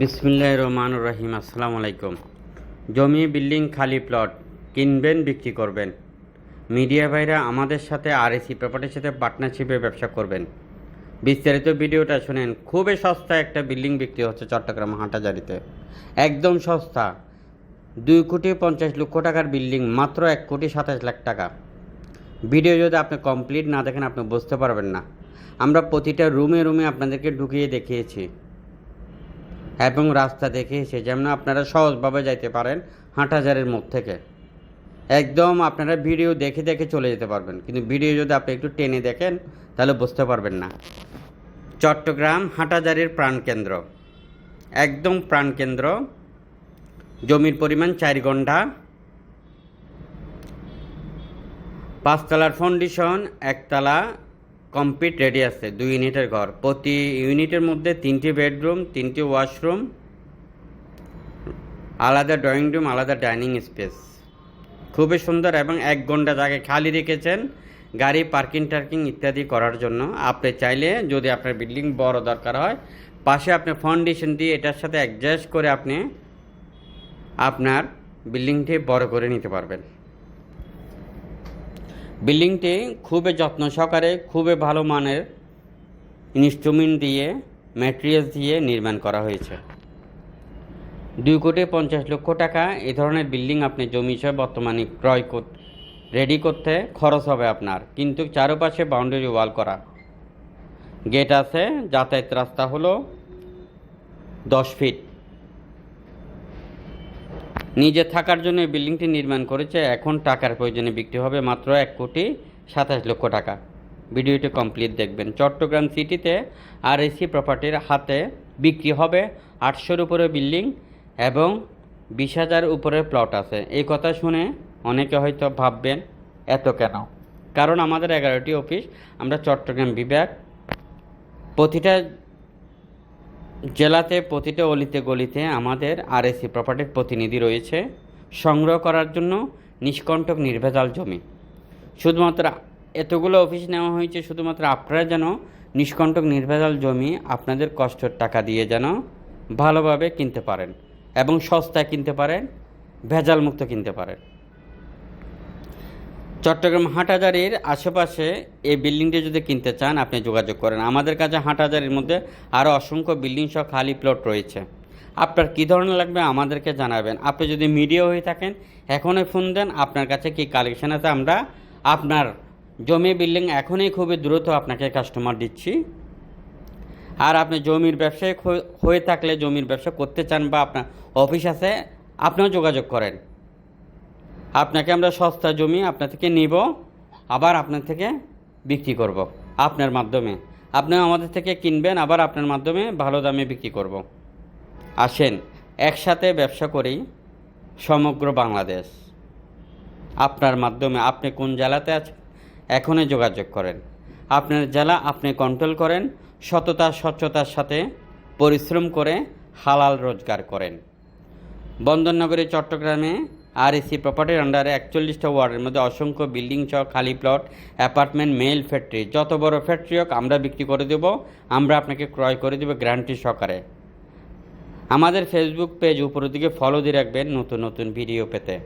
বিসমিল্লাহ রহমান রহিম, আসসালামু আলাইকুম। জমি, বিল্ডিং, খালি প্লট কিনবেন, বিক্রি করবেন। মিডিয়া ভাইরা আমাদের সাথে আরএসি প্রপার্টির সাথে পার্টনারশিপে ব্যবসা করবেন। বিস্তারিত ভিডিওটা শুনেন। খুবই সস্তা একটা বিল্ডিং বিক্রি হচ্ছে চট্টগ্রাম হাটাজারিতে একদম সস্তা। দুই কোটি পঞ্চাশ লক্ষ টাকার বিল্ডিং, মাত্র এক কোটি সাতাশ লাখ টাকা। ভিডিও যদি আপনি কমপ্লিট না দেখেন, আপনি বুঝতে পারবেন না। আমরা প্রতিটা রুমে রুমে আপনাদেরকে ঢুকিয়ে দেখিয়েছি। এবং রাস্তা দেখে এসে যেমন আপনারা সহজভাবে যাইতে পারেন হাটহাজারের মুখ থেকে। একদম আপনারা ভিডিও দেখে দেখে চলে যেতে পারবেন। কিন্তু ভিডিও যদি আপনি একটু টেনে দেখেন, তাহলে বুঝতে পারবেন না। চট্টগ্রাম হাটাজারির প্রাণকেন্দ্র একদম প্রাণকেন্দ্র জমির পরিমাণ চার ঘণ্টা। পাঁচতলার ফাউন্ডেশন একতলা। কমপ্লিট রেডি আছে, দুই ইউনিটের ঘর। প্রতি ইউনিটের মধ্যে তিনটি বেডরুম, তিনটি ওয়াশরুম, আলাদা ড্রয়িং রুম, আলাদা ডাইনিং স্পেস। খুবই সুন্দর এবং এক ঘণ্টা জায়গায় খালি রেখেছেন গাড়ি, পার্কিং, টার্কিং ইত্যাদি করার জন্য। আপনি চাইলে যদি আপনার বিল্ডিং বড় দরকার হয়, পাশে আপনি ফাউন্ডেশন দিয়ে এটার সাথে অ্যাডজাস্ট করে আপনি আপনার বিল্ডিংটি বড় করে নিতে পারবেন। বিল্ডিংটি খুবই যত্ন সহকারে, খুবই ভালো মানের ইনস্ট্রুমেন্ট দিয়ে ম্যাটেরিয়ালস দিয়ে নির্মাণ করা হয়েছে। দুই কোটি পঞ্চাশ লক্ষ টাকা এই ধরনের বিল্ডিং আপনি জমি হিসেবে বর্তমানে ক্রয় কর রেডি করতে খরচ হবে আপনার। কিন্তু চারপাশে বাউন্ডারি ওয়াল করা। গেট আছে, যাতায়াত রাস্তা হলো দশ ফিট নিজে থাকার জন্য এই বিল্ডিংটি নির্মাণ করেছে। এখন টাকার প্রয়োজনে বিক্রি হবে মাত্র এক কোটি সাতাশ লক্ষ টাকা। ভিডিওটি কমপ্লিট দেখবেন। চট্টগ্রাম সিটিতে আর এসি প্রপার্টির হাতে বিক্রি হবে আটশোর উপরে বিল্ডিং এবং বিশ হাজার উপরে প্লট আছে। এই কথা শুনে অনেকে হয়তো ভাববেন, এত কেন? কারণ আমাদের এগারোটি অফিস, আমরা চট্টগ্রাম বিভাগ, প্রতিটা জেলাতে প্রতিটা অলিতে গলিতে আমাদের আরএসি প্রপার্টির প্রতিনিধি রয়েছে। সংগ্রহ করার জন্য নিষ্কণ্টক নির্ভেজাল জমি। শুধুমাত্র এতগুলো অফিস নেওয়া হয়েছে, শুধুমাত্র আপনারা যেন নিষ্কণ্টক নির্ভেজাল জমি আপনাদের কষ্টের টাকা দিয়ে যেন ভালোভাবে কিনতে পারেন এবং সস্তায় কিনতে পারেন ভেজাল মুক্ত কিনতে পারেন। চট্টগ্রাম হাটহাজারির আশেপাশে এই বিল্ডিংটি যদি কিনতে চান, আপনি যোগাযোগ করেন। আমাদের কাছে হাটহাজারির মধ্যে আরও অসংখ্য বিল্ডিং সহ খালি প্লট রয়েছে। আপনার কী ধরনের লাগবে আমাদেরকে জানাবেন। আপনি যদি মিডিয়া হয়ে থাকেন, এখনই ফোন দেন। আপনার কাছে কি কালেকশন আছে, আমরা আপনার জমি বিল্ডিং এখনই খুবই দ্রুত আপনাকে কাস্টমার দিচ্ছি। আর আপনি জমির ব্যবসায়িক হয়ে- হয়ে থাকলে, জমির ব্যবসা করতে চান বা আপনার অফিস আছে, আপনিও যোগাযোগ করেন। আপনাকে আমরা সস্তা জমি আপনার থেকে নিব, আবার আপনার থেকে বিক্রি করব, আপনার মাধ্যমে। আপনি আমাদের থেকে কিনবেন, আবার আপনার মাধ্যমে ভালো দামে বিক্রি করব। আসেন, একসাথে ব্যবসা করি সমগ্র বাংলাদেশ। আপনার মাধ্যমে আপনি কোন জেলাতে আছেন, এখনই যোগাযোগ করেন। আপনার জেলা আপনি কন্ট্রোল করেন, সততা, স্বচ্ছতার সাথে পরিশ্রম করে হালাল রোজগার করেন। বন্দরনগরী, চট্টগ্রামে আর এসি প্রপার্টির আন্ডারে একচল্লিশটা ওয়ার্ডের মধ্যে অসংখ্য বিল্ডিং সহ খালি প্লট অ্যাপার্টমেন্ট মেল ফ্যাক্টরি যত বড় ফ্যাক্টরি হোক, আমরা বিক্রি করে দেব, আমরা আপনাকে ক্রয় করে দেবো গ্যারান্টি সহকারে। আমাদের ফেসবুক পেজ উপরের দিকে ফলো দিয়ে রাখবেন নতুন নতুন ভিডিও পেতে।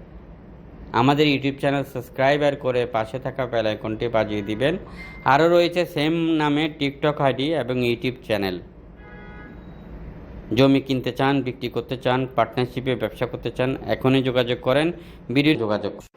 আমাদের ইউটিউব চ্যানেল সাবস্ক্রাইবার করে পাশে থাকা বেল বাজিয়ে দিবেন। আরও রয়েছে সেম নামে টিকটক আইডি এবং ইউটিউব চ্যানেল জমি কিনতে চান, বিক্রি করতে চান পার্টনারশিপে ব্যবসা করতে চান, এখনই যোগাযোগ করেন ভিডিও যোগাযোগ।